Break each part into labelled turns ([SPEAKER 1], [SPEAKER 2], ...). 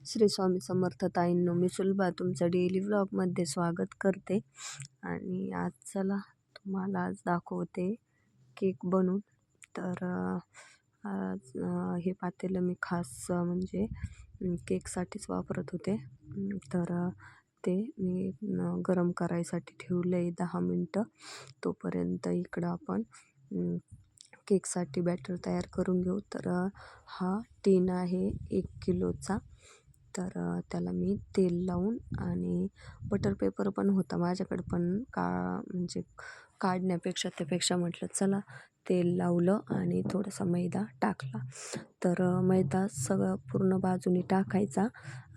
[SPEAKER 1] श्री स्वामी समर्थ ताईंनो मी सुलभा तुमचं डेली व्लॉगमध्ये स्वागत करते. आणि आज चला तुम्हाला आज दाखवते केक बनवून. तर आज हे पातेलं मी खास म्हणजे केकसाठीच वापरत होते. तर ते मी गरम करायसाठी ठेवलं आहे दहा मिनटं. तोपर्यंत इकडं आपण केकसाठी बॅटर तयार करून घेऊ. तर हा टीन आहे एक किलोचा. तर त्याला मी तेल लावून आणि बटर पेपर पण होता माझ्याकडं पण का म्हणजे काढण्यापेक्षा त्यापेक्षा म्हटलं चला तेल लावलं आणि थोडासा मैदा टाकला. तर मैदा सगळं पूर्ण बाजूनी टाकायचा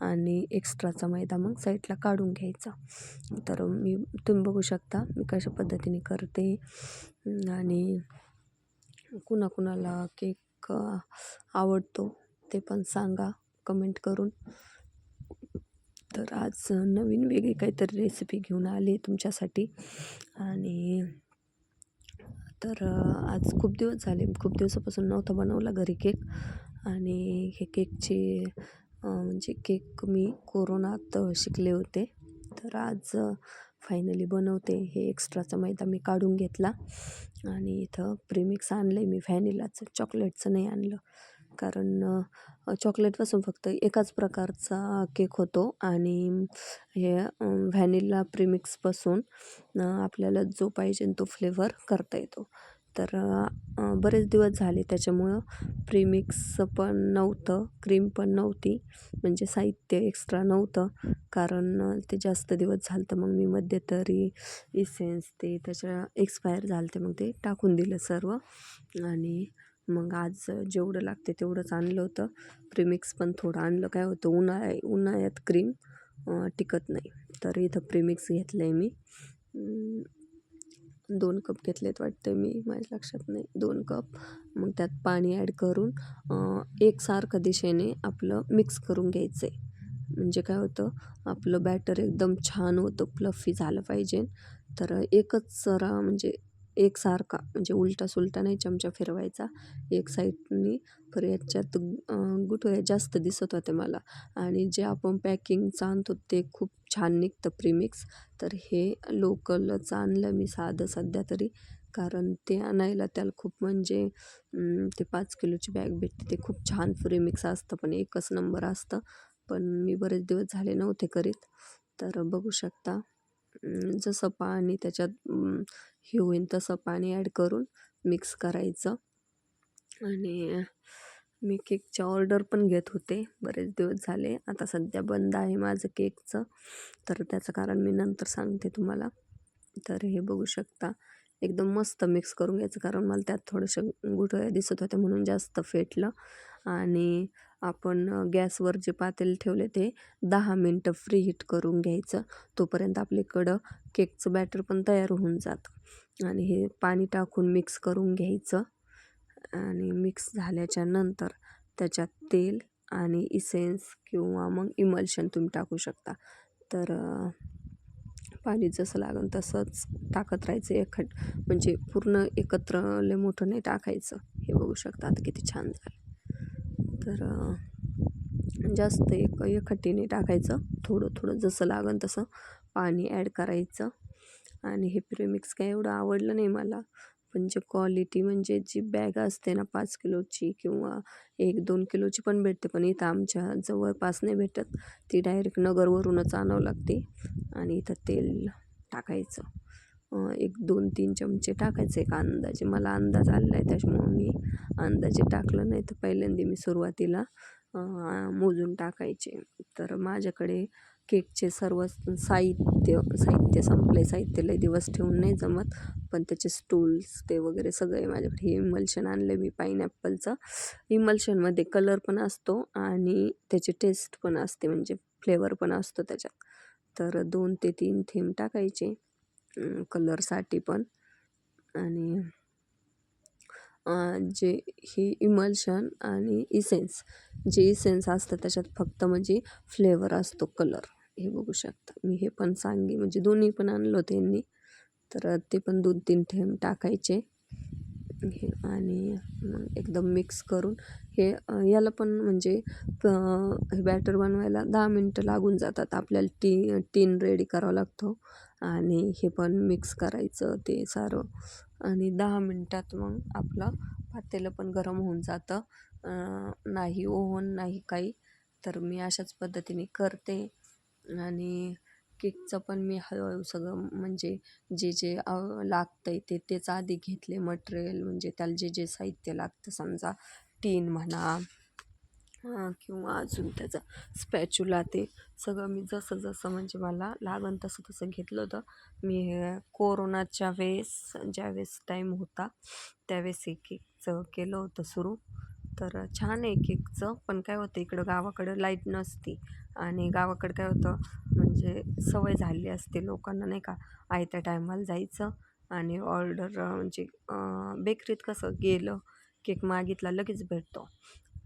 [SPEAKER 1] आणि एक्स्ट्राचा मैदा मग साईडला काढून घ्यायचा. तर मी तुम्ही बघू शकता मी कशा पद्धतीने करते. आणि कुणाकुणाला केक आवडतो ते पण सांगा. कमेंट करून. तर आज नवीन वेगळी काहीतरी रेसिपी घेऊन आली तुमच्यासाठी. आणि तर आज खूप दिवस झाले. खूप दिवसापासून नव्हता बनवला घरी केक आणि हे केकचे म्हणजे केक मी कोरोनात शिकले होते. तर आज फायनली बनवते. हे एक्स्ट्राचा मैदा मी काढून घेतला. आणि इथं प्रीमिक्स आणलं आहे मी व्हॅनिलाचं चॉकलेटचं नाही आणलं. कारण चॉकलेटपासून फक्त एकाच प्रकारचा केक होतो आणि हे व्हॅनिला प्रिमिक्सपासून आपल्याला जो पाहिजे तो फ्लेवर करता येतो. तर बरेच दिवस झाले त्याच्यामुळं प्रिमिक्स पण नव्हतं क्रीम पण नव्हती म्हणजे साहित्य एक्स्ट्रा नव्हतं. कारण ते जास्त दिवस झालं तर मग मी मध्यंतरी इसेन्स ते त्याच्या एक्सपायर झालं ते मग ते टाकून दिलं सर्व. आणि मग आज जेवढं लागते तेवढंच आणलं होतं. प्रीमिक्स पण थोडं आणलं. काय होतं उन्हाळ्या उन्हाळ्यात क्रीम टिकत नाही. तर इथं प्रीमिक्स घेतलं आहे मी दोन कप घेतलेत वाटते मी माझ्या लक्षात नाही. दोन कप मग त्यात पाणी ॲड करून एकसारखं दिशेने आपलं मिक्स करून घ्यायचं आहे म्हणजे काय होतं आपलं बॅटर एकदम छान होतं प्लफी झालं पाहिजे. तर एकच सरा म्हणजे एकसारखा म्हणजे उलटा सुलटा नाही चमचा फिरवायचा. एक साईडनी पर याच्यात गुठळ्या जास्त दिसत होते मला. आणि जे आपण पॅकिंगचं आणतो ते खूप छान निघतं प्रीमिक्स. तर हे लोकलच आणलं मी साधं सध्या तरी. कारण ते आणायला त्याला खूप म्हणजे ते पाच किलोची बॅग भेटते. ते खूप छान प्रीमिक्स असतं पण एकच नंबर असतं. पण मी बरेच दिवस झाले नव्हते करीत. तर बघू शकता जसं पाणी त्याच्यात हे होईल तसं पाणी ॲड करून मिक्स करायचं. आणि मी केकच्या ऑर्डर पण घेत होते. बरेच दिवस झाले. आता सध्या बंद आहे माझं केकचं. तर त्याचं कारण मी नंतर सांगते तुम्हाला. तर हे बघू शकता. एकदम मस्त मिक्स करून घ्यायचं. कारण मला त्यात थोडंसं गुठळ्या दिसत होत्या म्हणून जास्त फेटलं. आणि आपण गॅसवर जे पातेल ठेवले ते दहा मिनटं फ्री हीट करून घ्यायचं. तोपर्यंत आपल्याकडं केकचं बॅटर पण तयार होऊन जातं. आणि हे पाणी टाकून मिक्स करून घ्यायचं. आणि मिक्स झाल्याच्यानंतर त्याच्यात तेल आणि इसेन्स किंवा मग इमल्शन तुम्ही टाकू शकता. तर पाणी जसं लागेल तसंच टाकत राहायचं एकट म्हणजे पूर्ण एकत्र लय मोठं नाही टाकायचं. हे बघू शकता आता किती छान झालं. तर जास्त एक एकखट्टीने टाकायचं. थोडं थोडं जसं लागेल तसं पाणी ॲड करायचं. आणि हे प्रेमिक्स काय एवढं आवडलं नाही मला. पण जे क्वालिटी म्हणजे जी बॅग असते ना पाच किलोची किंवा एक दोन किलोची पण भेटते. पण इथं आमच्या जवळपास नाही भेटत. ती डायरेक्ट नगरवरूनच आणावं लागते. आणि इथं तेल टाकायचं. एक दोन तीन चमचे टाकायचे एक अंदाजे. मला अंदाज आलेला आहे त्याच्यामुळं मी अंदाजे टाकलं नाही. तर पहिल्यांदा मी सुरुवातीला मोजून टाकायचे. तर माझ्याकडे केकचे सर्व साहित्य साहित्य संपले साहित्य लय दिवस ठेवून नाही जमत पण त्याचे स्टूल्स ते वगैरे सगळे माझ्याकडे. हे इमल्शन आणलं मी पाईनॅपलचं इमल्शनमध्ये कलर पण असतो आणि त्याची टेस्ट पण असते म्हणजे फ्लेवर पण असतो त्याच्यात. तर दोन ते तीन थेंब टाकायचे. कलरसाठी पण. आणि जे ही इमल्शन आणि इसेन्स जे इसेन्स असतं त्याच्यात फक्त म्हणजे फ्लेवर असतो कलर हे बघू शकता. मी हे पण सांगे म्हणजे दोन्ही पण आणलं होतं यांनी. तर ते पण दोन तीन थेंब टाकायचे. हे आणि मग एकदम मिक्स करून. हे याला पण म्हणजे प हे बॅटर बनवायला दहा मिनटं लागून जातात. आपल्याला टी टीन रेडी करावा लागतो. आणि हे पण मिक्स करायचं ते सारं. आणि दहा मिनटात मग आपलं पातेलं पण गरम होऊन जातं. नाही ओव्हन नाही काही. तर मी अशाच पद्धतीने करते. आणि केकचं पण मी हळूहळू सगळं म्हणजे जे जे लागतं आहे ते तेच आधी घेतले मटेरियल. म्हणजे त्याला जे जे साहित्य लागतं समजा टीन म्हणा किंवा अजून त्याचा स्पॅच्युला ते सगळं मी जसं जसं म्हणजे मला लागन तसं तसं घेतलं होतं. मी हे कोरोनाच्या वेळेस ज्यावेळेस टाईम होता त्यावेळेस एक केकचं केलं होतं सुरू. तर छान आहे केकचं पण काय होतं इकडं गावाकडं लाइट नसती. आणि गावाकडं काय होतं म्हणजे सवय झाली असते लोकांना नाही का? आयत्या टायमाला जायचं आणि ऑर्डर म्हणजे बेकरीत कसं गेलं केक मागितला लगेच भेटतो.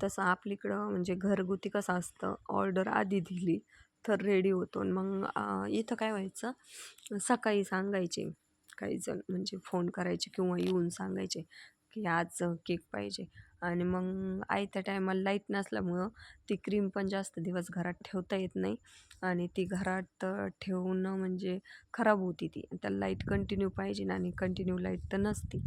[SPEAKER 1] तसं आपलीकडं म्हणजे घरगुती कसं असतं? ऑर्डर आधी दिली तर रेडी होतो आणि मग इथं काय व्हायचं? सकाळी सांगायचे काही जण म्हणजे फोन करायचे किंवा येऊन सांगायचे की आज केक पाहिजे. आणि मग आयत्या टायमाला लाइट नसल्यामुळं ती क्रीम पण जास्त दिवस घरात ठेवता येत नाही. आणि ती घरात ठेवणं म्हणजे खराब होती ती. त्याला लाइट कंटिन्यू पाहिजे ना आणि कंटिन्यू लाइट तर नसती.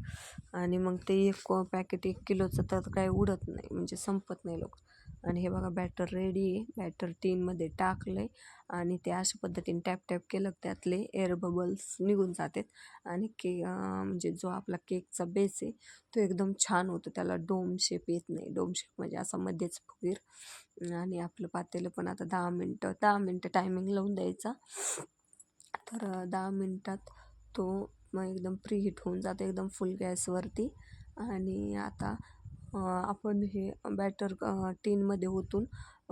[SPEAKER 1] आणि मग ते एक पॅकेट एक किलोचं तर काय उडत नाही. म्हणजे संपत नाही लोक. आणि हे बघा बॅटर रेडी आहे. बॅटर टीनमध्ये टाकलं आहे आणि ते अशा पद्धतीने टॅप टॅप केलं त्यातले एअर बबल्स निघून जातात. आणि के म्हणजे जो आपला केकचा बेस आहे तो एकदम छान होतो. त्याला डोम शेप येत नाही. डोम शेप म्हणजे असा मध्येच फुगीर आणि आपलं पातेलं पण आता दहा मिनटं दहा मिनटं टायमिंग लावून द्यायचा. तर दहा मिनटात तो मग एकदम प्री हिट होऊन जातो. एकदम फुल गॅसवरती आणि आता आपण हे बॅटर टीनमध्ये ओतून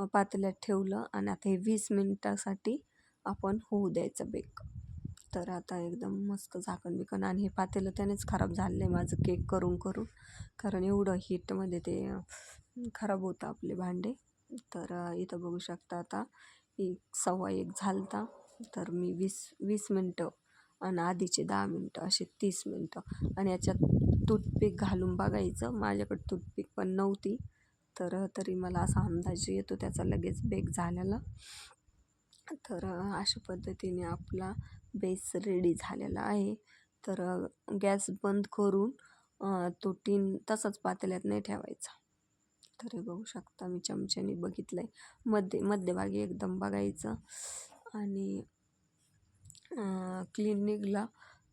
[SPEAKER 1] पातेल्यात ठेवलं आणि आता हे वीस मिनटासाठी आपण होऊ द्यायचं बेक. तर आता एकदम मस्त झाकण बिकण आणि हे पातेलं त्यानेच खराब झालं आहे माझं केक करून करून. कारण एवढं हीटमध्ये ते खराब होतं आपले भांडे. तर इथं बघू शकता आता एक सव्वा एक झालता. तर मी वीस वीस मिनटं आणि आधीचे दहा मिनटं असे तीस मिनटं आणि याच्यात टूथपिक घालून बघायचं. माझ्याकडे टूथपिक पण नव्हती. तर तरी मला असा अंदाज येतो त्याचा लगेच बेक झालेला. तर अशा पद्धतीने आपला बेस रेडी झालेला आहे. तर गॅस बंद करून तो टीन तसाच पातेल्यात नाही ठेवायचा. तर हे बघू शकता मी चमच्याने बघितलं आहे मध्ये मध्यभागी एकदम बघायचं. आणि क्लीन निघला.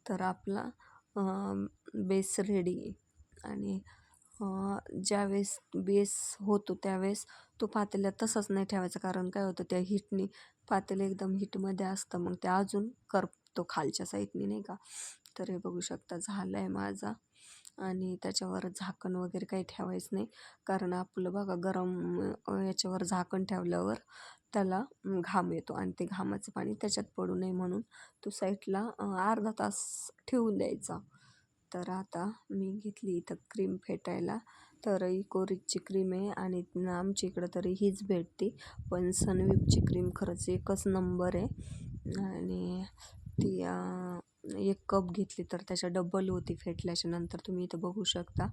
[SPEAKER 1] तर आपला बेस रेडी आणि ज्यावेळेस बेस होतो त्यावेळेस तो पातेल्या तसाच नाही ठेवायचा कारण काय होतं त्या हीटनी पातेलं एकदम हीटमध्ये असतं मग ते अजून करपतो खालच्या साईडनी नाही का? तर हे बघू शकता झालं आहे माझा आणि त्याच्यावर झाकण वगैरे काही ठेवायचं नाही कारण आपलं बघा गरम याच्यावर झाकण ठेवल्यावर त्याला घाम येतो आणि ते घामाचं पाणी त्याच्यात पडू नये म्हणून तो साईडला अर्धा तास ठेवून द्यायचा. तर आता मी घेतली इथं क्रीम फेटायला. तर इकोरिकची क्रीम आहे आणि आमच्या इकडं तरी हीच भेटते. पण सनविपची क्रीम खरंच एकच नंबर आहे. आणि ती एक कप घेतली तर त्याच्या डबल होती फेटल्याच्या नंतर तुम्ही इथं बघू शकता.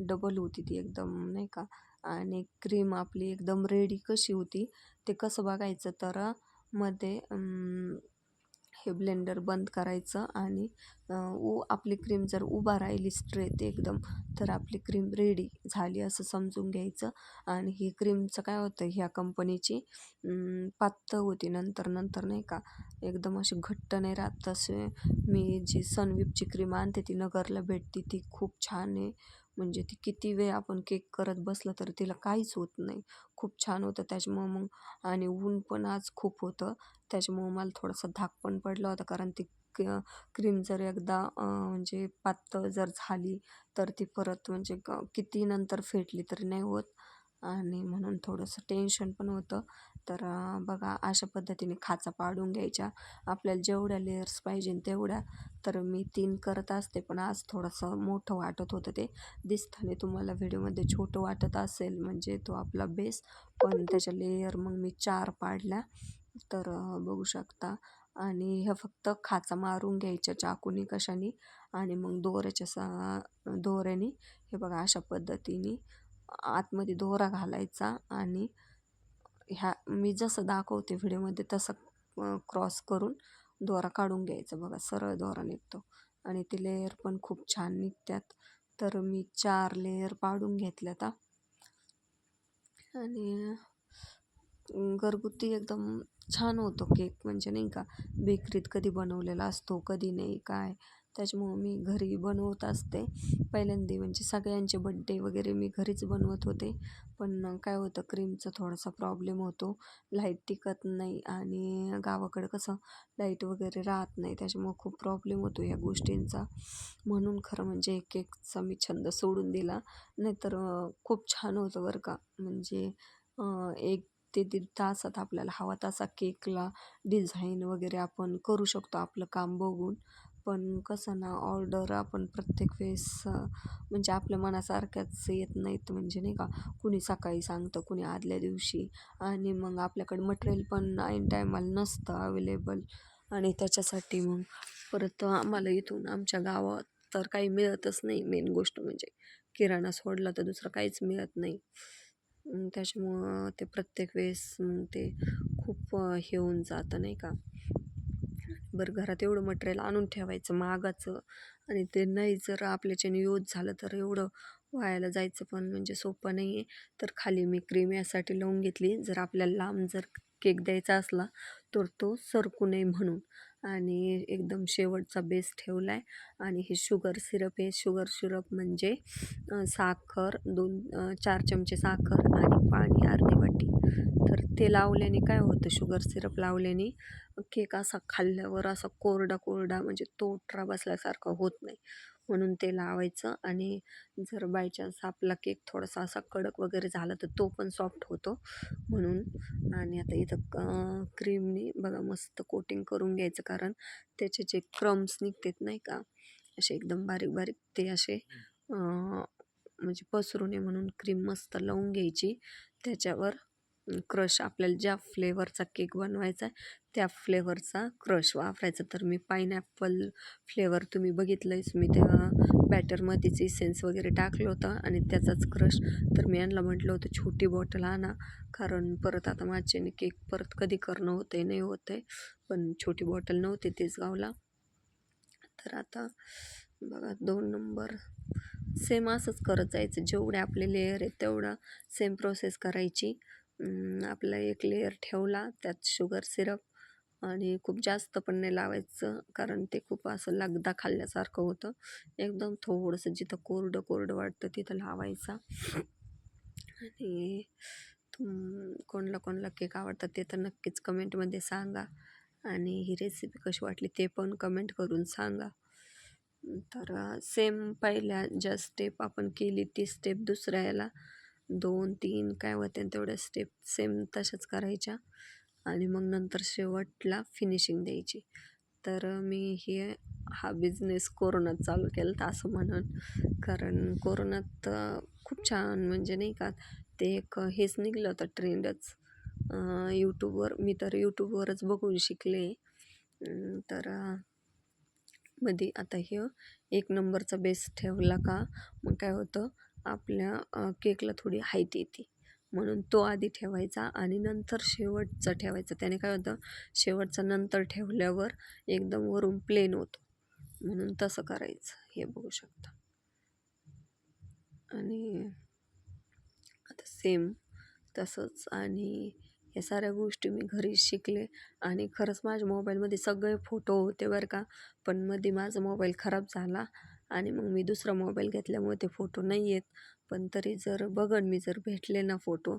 [SPEAKER 1] डबल होती ती एकदम नाही का? आणि क्रीम आपली एकदम रेडी कशी होती ते कसं बघायचं तर मध्ये हे ब्लेंडर बंद करायचं आणि उ आपली क्रीम जर उभा राहिली स्ट्रेट एकदम तर आपली क्रीम रेडी झाली असं समजून घ्यायचं. आणि ही क्रीमचं काय होतं ह्या कंपनीची पातळ होती नंतर नंतर नाही का एकदम अशी घट्ट नाही राहत. तसे मी जी सनविपची क्रीम आणते ती नगरला भेटते ती खूप छान आहे. म्हणजे ती किती वेळ आपण केक करत बसलं तर तिला काहीच होत नाही. खूप छान होतं त्याच्यामुळं मग आणि ऊन पण आज खूप होतं. त्याच्यामुळं मला थोडासा धाक पण पडला होता कारण ती क क्रीम जर एकदा म्हणजे पातळ जर झाली तर ती परत म्हणजे क- किती नंतर फेटली तरी नाही होत. आणि म्हणून थोडंसं टेन्शन पण होतं. तर बघा अशा पद्धतीने खाचा पाडून घ्यायच्या. आपल्याला जेवढ्या लेअर्स पाहिजे तेवढ्या. तर मी तीन करत असते पण आज थोडंसं मोठं वाटत होतं ते. दिसताना तुम्हाला व्हिडिओमध्ये छोटं वाटत असेल म्हणजे तो आपला बेस पण त्याच्या लेअर मग मी चार पाडल्या. तर बघू शकता. आणि ह्या फक्त खाचा मारून घ्यायच्या चाकूनी कशाने. आणि मग दोऱ्याच्या सा दोऱ्याने हे बघा अशा पद्धतीने. आतमध्ये दोरा घालायचा आणि ह्या मी जसं दाखवते व्हिडिओमध्ये तसं क्रॉस करून दोरा काढून घ्यायचा. बघा सरळ दोरा निघतो आणि ते लेयर पण खूप छान निघतात तर मी चार लेयर पाडून घेतल्या आता आणि घरगुती एकदम छान होतो केक म्हणजे नाही का बेकरीत कधी बनवलेला असतो कधी नाही काय. त्याच्यामुळं मी घरी बनवत असते. पहिल्यांदा म्हणजे सगळ्यांचे बड्डे वगैरे मी घरीच बनवत होते. पण काय होतं क्रीमचा थोडासा प्रॉब्लेम होतो. लाइट टिकत नाही आणि गावाकडं कसं लाइट वगैरे राहत नाही. त्याच्यामुळं खूप प्रॉब्लेम होतो या गोष्टींचा. म्हणून खरं म्हणजे केकचा मी छंद सोडून दिला. नाहीतर खूप छान होतं बरं का. म्हणजे एक ते दीड तासात आपल्याला हवा तसा केकला डिझाईन वगैरे आपण करू शकतो आपलं काम बघून. पण कसं ना ऑर्डर आपण प्रत्येक वेळेस म्हणजे आपल्या मनासारख्याच येत नाहीत म्हणजे नाही का कुणी सकाळी सांगतं कुणी आदल्या दिवशी आणि मग आपल्याकडे मटेरियल पण ऐन टायमाला नसतं अवेलेबल आणि त्याच्यासाठी मग परत आम्हाला इथून आमच्या गावात तर काही मिळतच नाही. मेन गोष्ट म्हणजे किराणा सोडला तर दुसरं काहीच मिळत नाही. त्याच्यामुळं ते प्रत्येक वेळेस मग ते खूप हे होऊन जातं नाही का. बरं घरात एवढं मटेरियल आणून ठेवायचं मागाचं आणि ते नाही जर आपल्याच्याने यूज झालं तर एवढं वायाला जायचं पण म्हणजे सोपं नाही आहे तर खाली मी क्रीम यासाठी लावून घेतली. जर आपल्याला लांब जर केक द्यायचा असला तर तो सरकू नये म्हणून. आणि एकदम शेवटचा बेस ठेवला आहे आणि हे शुगर सिरप आहे. शुगर सिरप म्हणजे साखर दोन चार चमचे साखर आणि पाणी अर्धी वाटी. तर ते लावल्याने काय होतं? शुगर सिरप लावल्याने केक असा खाल्ल्यावर असा कोरडा कोरडा म्हणजे तोटरा बसल्यासारखं होत नाही. म्हणून ते लावायचं आणि जर बाय चान्स आपला केक थोडासा असा कडक वगैरे झाला तर तो पण सॉफ्ट होतो. म्हणून आणि आता इथं क्रीमनी बघा मस्त कोटिंग करून घ्यायचं कारण त्याचे जे क्रम्स निघतात नाही का असे एकदम बारीक बारीक ते असे म्हणजे पसरू नये म्हणून क्रीम मस्त लावून घ्यायची. त्याच्यावर क्रश आपल्याला ज्या फ्लेवरचा केक बनवायचा आहे त्या फ्लेवरचा क्रश वापरायचा. तर मी पायनॅपल फ्लेवर तुम्ही बघितलंयच. मी त्या बॅटरमध्येच इसेन्स वगैरे टाकलं होतं आणि त्याचाच क्रश तर मी यांना म्हटलं होतं छोटी बॉटल आणा. कारण परत आता माझ्याने केक परत कधी करणं होतं आहे नाही होत आहे पण छोटी बॉटल नव्हती तेच गावला. तर आता बघा दोन नंबर. सेम असंच करत जायचं. जेवढे आपले लेयर आहेत तेवढा सेम प्रोसेस करायची. आपला एक लेयर ठेवला त्यात शुगर सिरप आणि खूप जास्त पण नाही लावायचं कारण ते खूप असं लगदा खाल्ल्यासारखं होतं. एकदम थोडंसं जिथं कोरडं कोरडं वाटतं तिथं लावायचा. आणि तुम कोणाला कोणाला केक आवडतात ते तर नक्कीच कमेंटमध्ये सांगा. आणि ही रेसिपी कशी वाटली ते पण कमेंट करून सांगा. तर सेम पहिल्या ज्या स्टेप आपण केली ती स्टेप दुसऱ्या याला दोन तीन काय होत्या तेवढ्या स्टेप सेम तशाच करायच्या. आणि मग नंतर शेवटला फिनिशिंग द्यायची. तर मी हे हा बिझनेस कोरोनात चालू केला होता असं म्हणून. कारण कोरोनात खूप छान म्हणजे नाही का ते एक हेच निघलं होतं ट्रेंडच यूट्यूबवर मी तर यूट्यूबवरच बघून शिकले. तर मध्ये आता हे एक नंबरचा बेस ठेवला का मग काय होतं आपल्या केकला थोडी हाईट येते. म्हणून तो आधी ठेवायचा आणि नंतर शेवटचा ठेवायचं. त्याने काय होतं? शेवटचा नंतर ठेवल्यावर एकदम वरून प्लेन होतो. म्हणून तसं करायचं. हे बघू शकता. आणि आता सेम तसंच. आणि या साऱ्या गोष्टी मी घरी शिकले. आणि खरंच माझ्या मोबाईलमध्ये सगळे फोटो होते बरं का. पण मध्ये माझा मोबाईल खराब झाला. आणि मग मी दुसरा मोबाईल घेतल्यामुळे ते फोटो नाही येत. पण तरी जर बघन मी जर भेटले ना फोटो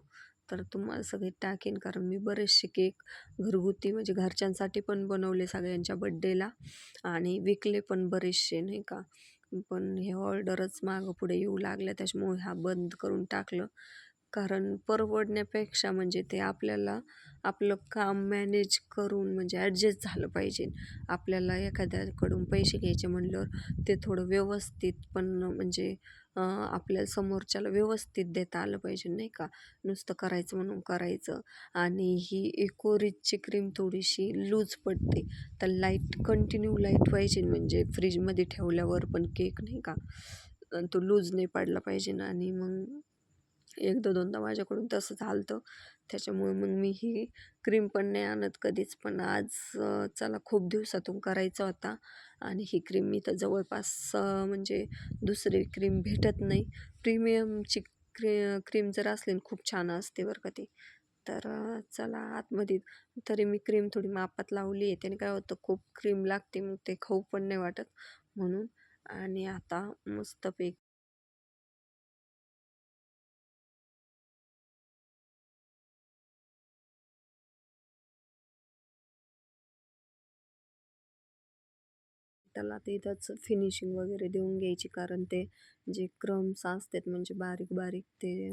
[SPEAKER 1] तर तुम्हाला सगळे टाकेन. कारण मी बरेचसे केक घरगुती म्हणजे घरच्यांसाठी पण बनवले सगळ्यांच्या बड्डेला आणि विकले पण बरेचसे नाही का? पण हे ऑर्डरच मागं पुढे येऊ लागल्या त्याच्यामुळे हा बंद करून टाकलं. कारण परवडण्यापेक्षा म्हणजे ते आपल्याला आपलं काम मॅनेज करून म्हणजे ॲडजस्ट झालं पाहिजे. आपल्याला एखाद्याकडून पैसे घ्यायचे म्हणल्यावर ते थोडं व्यवस्थित पण म्हणजे आपल्या समोरच्याला व्यवस्थित देता आलं पाहिजे नाही का? नुसतं करायचं म्हणून करायचं. आणि ही इकोरिजची क्रीम थोडीशी लूज पडते. तर लाइट कंटिन्यू लाइट पाहिजे म्हणजे फ्रीजमध्ये ठेवल्यावर पण केक नाही का? तो लूज नाही पडला पाहिजे आणि मग एकदा दोनदा माझ्याकडून तसं झालं होतं त्याच्यामुळे मग मी ही क्रीम पण नाही आणत कधीच. पण आज चला खूप दिवसातून करायचा होता. आणि ही क्रीम मी तर जवळपास म्हणजे दुसरी क्रीम भेटत नाही. प्रीमियमची क्री क्रीम जर असली खूप छान असते बरं का ती. तर चला आतमध्ये तरी मी क्रीम थोडी मापात लावली आहे. त्याने काय होतं खूप क्रीम लागते मग ते खाऊ पण नाही वाटत म्हणून. आणि आता मस्तपैकी त्याला ते इथंच फिनिशिंग वगैरे देऊन घ्यायची. कारण ते जे क्रम्स असतात म्हणजे बारीक बारीक ते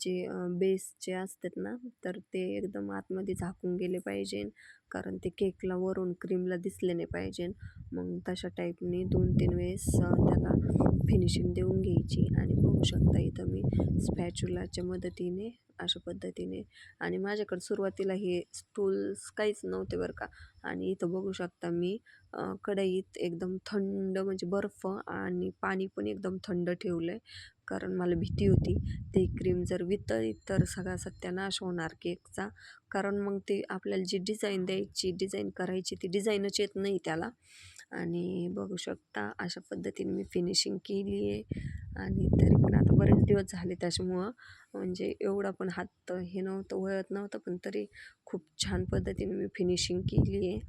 [SPEAKER 1] जे बेस जे असतात ना तर ते एकदम आतमध्ये झाकून गेले पाहिजे. कारण ते केकला वरून क्रीमला दिसले नाही पाहिजे. मग तशा टाईपने दोन तीन वेळेस त्याला फिनिशिंग देऊन घ्यायची. आणि बघू शकता इथं मी स्पॅच्युलाच्या मदतीने अशा पद्धतीने. आणि माझ्याकडे सुरुवातीला हे स्टूल्स काहीच नव्हते बरं का. आणि इथं बघू शकता मी कढईत एकदम थंड म्हणजे बर्फ आणि पाणी पण एकदम थंड ठेवलं आहे कारण मला भीती होती. ते क्रीम जर वितळली तर सगळा सत्यानाश होणार केकचा. कारण मग ते आपल्याला जी डिझाईन द्यायची डिझाईन करायची ती डिझाईनच येत नाही त्याला. आणि बघू शकता अशा पद्धतीने मी फिनिशिंग केली आहे. आणि तरी पण आता बरेच दिवस झाले त्याच्यामुळं. म्हणजे एवढा पण हात हे नव्हतं वळत नव्हतं पण तरी खूप छान पद्धतीने मी फिनिशिंग केली आहे.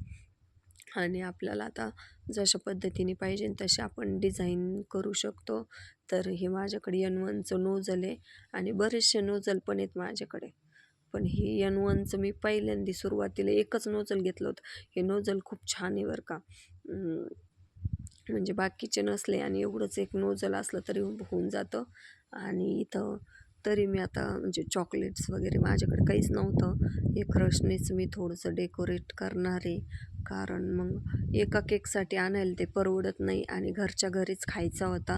[SPEAKER 1] आणि आपल्याला आता जशा पद्धतीने पाहिजे तसे आपण डिझाईन करू शकतो. तर हे माझ्याकडे यन वनचं नोजल आहे आणि बरेचसे नोजल पण आहेत माझ्याकडे. पण हे यन वनचं मी पहिल्यांदा सुरुवातीला एकच नोजल घेतलं होतं. हे नोजल खूप छान आहे बरं का. म्हणजे बाकीचे नसले आणि एवढंच एक नोजल असलं तरी होऊन जातं. आणि इथं तरी मी आता म्हणजे चॉकलेट्स वगैरे माझ्याकडे काहीच नव्हतं. हे क्रशनेच मी थोडंसं डेकोरेट करणार. आहे कारण मग एका केकसाठी आणायला ते परवडत नाही आणि घरच्या घरीच खायचा होता.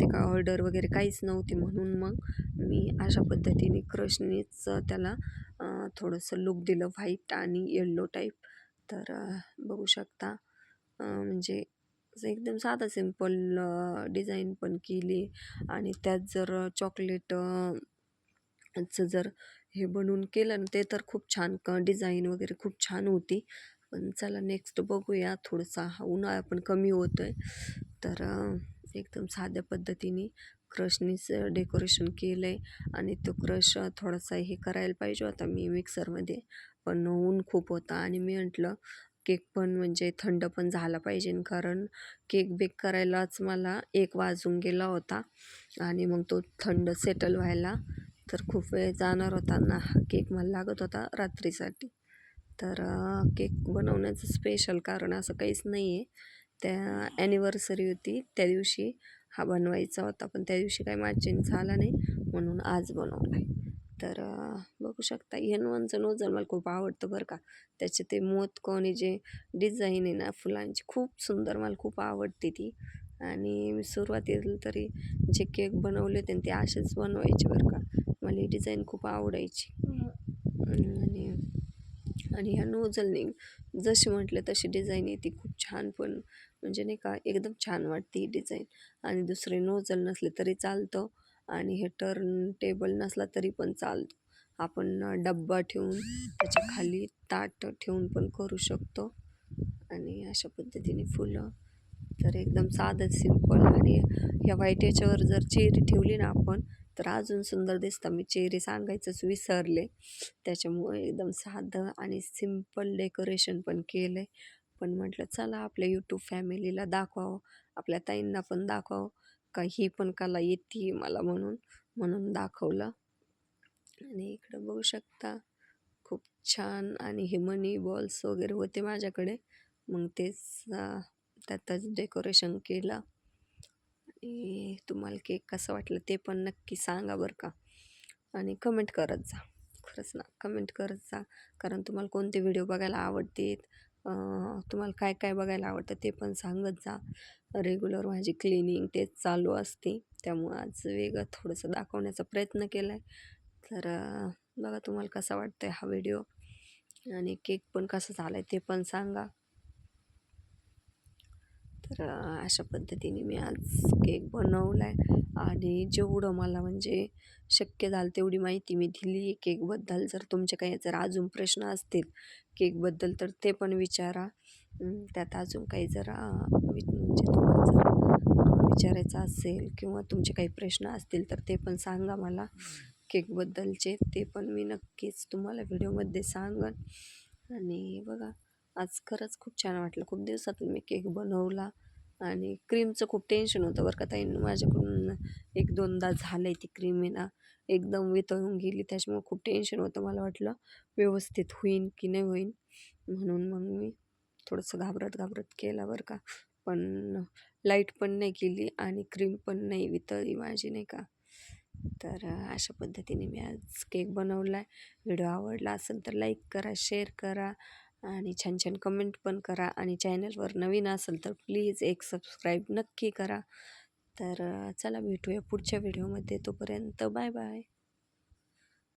[SPEAKER 1] ते काय ऑर्डर वगैरे काहीच नव्हती म्हणून मग मी अशा पद्धतीने क्रशनेच त्याला थोडंसं लुक दिलं व्हाईट आणि येल्लो टाईप तर बघू शकता म्हणजे एकदम साधा सिंपल डिझाईन पण केली आणि त्यात जर चॉकलेट चं जर हे बनवून केलं ना ते तर खूप छान क डिझाईन वगैरे खूप छान होती. पण चला नेक्स्ट बघूया. थोडंसा हा उन्हाळा पण कमी होतो आहे तर एकदम साध्या पद्धतीने क्रशनीच डेकोरेशन केलं आहे आणि तो क्रश थोडासा हे करायला पाहिजे होता मी मिक्सरमध्ये पण ऊन खूप होता आणि मी म्हटलं केक पण म्हणजे थंड पण झाला पाहिजे. कारण केक बेक करायलाच मला एक वाजून गेला होता. आणि मग तो थंड सेटल व्हायला तर खूप वेळ जाणार होता. ना हा केक मला लागत होता रात्रीसाठी. तर केक बनवण्याचं स्पेशल कारण असं काहीच नाही आहे त्या ॲनिव्हर्सरी होती त्या दिवशी हा बनवायचा होता पण त्या दिवशी काही माझ्याने झाला नाही म्हणून आज बनवला आहे तर बघू शकता एन वनचं नोजल मला खूप आवडतं बरं का. त्याचे ते मोतकोणी जे डिझाईन आहे ना फुलांची खूप सुंदर मला खूप आवडते ती. आणि मी सुरुवातीला तरी जे केक बनवले होते ते असेच बनवायचे बरं का. मला ही डिझाईन खूप आवडायची. आणि आणि ह्या नोजलने जशी म्हटलं तशी डिझाईन येते खूप छान पण म्हणजे नाही का एकदम छान वाटते ही डिझाईन. आणि दुसरे नोजल नसले तरी चालतं आणि हे टर्न टेबल नसला तरी पण चालतो. आपण डब्बा ठेवून त्याच्याखाली ताट ठेवून पण करू शकतो. आणि अशा पद्धतीने फुलं. तर एकदम साधं सिंपल आणि ह्या व्हाईट याच्यावर जर चेरी ठेवली ना आपण तर अजून सुंदर दिसतं. मी चेहरे सांगायचंच विसरले. त्याच्यामुळे एकदम साधं आणि सिंपल डेकोरेशन पण केलं आहे पण म्हटलं चला आपल्या यूट्यूब फॅमिलीला दाखवावं. आपल्या ताईंना पण दाखवावं. का ही पण कला येते मला म्हणून म्हणून दाखवलं. आणि इकडं बघू शकता खूप छान आणि हे मनी बॉल्स वगैरे होते माझ्याकडे. मग तेच त्यातच डेकोरेशन केलं. आणि तुम्हाला केक कसं वाटलं ते पण नक्की सांगा बरं का. आणि कमेंट करत जा. खरंच ना कमेंट करत जा. कारण तुम्हाला कोणते व्हिडिओ बघायला आवडतील तुम्हाला काय काय बघायला आवडतं ते पण सांगत जा. रेग्युलर माझी क्लिनिंग तेच चालू असते. त्यामुळं आज वेगळं थोडंसं दाखवण्याचा प्रयत्न केला आहे तर बघा तुम्हाला कसा वाटतं आहे हा व्हिडिओ आणि केक पण कसा झाला आहे ते पण सांगा. तर अशा पद्धतीने मी आज केक बनवला आहे आणि जेवढं मला म्हणजे शक्य झालं तेवढी माहिती मी दिली. केकबद्दल जर तुमचे काही जर अजून प्रश्न असतील केकबद्दल तर ते पण विचारा. त्यात अजून काही जर म्हणजे तुम्हाला जर विचारायचं असेल किंवा तुमचे काही प्रश्न असतील तर ते पण सांगा मला. केकबद्दलचे ते पण मी नक्कीच तुम्हाला व्हिडिओमध्ये सांगन. आणि बघा आज खरंच खूप छान वाटलं. खूप दिवसातून मी केक बनवला आणि क्रीमचं खूप टेन्शन होतं बरं का ताई माझ्याकडून एक दोनदा झालं आहे ती क्रीम आहे ना एकदम वितळून गेली. त्याच्यामुळे खूप टेन्शन होतं मला वाटलं व्यवस्थित होईन की नाही होईन. म्हणून मग मी थोडंसं घाबरत घाबरत केला बरं का. पण लाइट पण नाही केली आणि क्रीम पण नाही वितळली माझी नाही का. तर अशा पद्धतीने मी आज केक बनवला आहे व्हिडिओ आवडला असेल तर लाईक करा शेअर करा आणि छान छान कमेंट पण करा आणि चॅनलवर नवीन असेल तर प्लीज एक सबस्क्राईब नक्की करा. तर चला भेटूया पुढच्या व्हिडिओमध्ये तोपर्यंत बाय बाय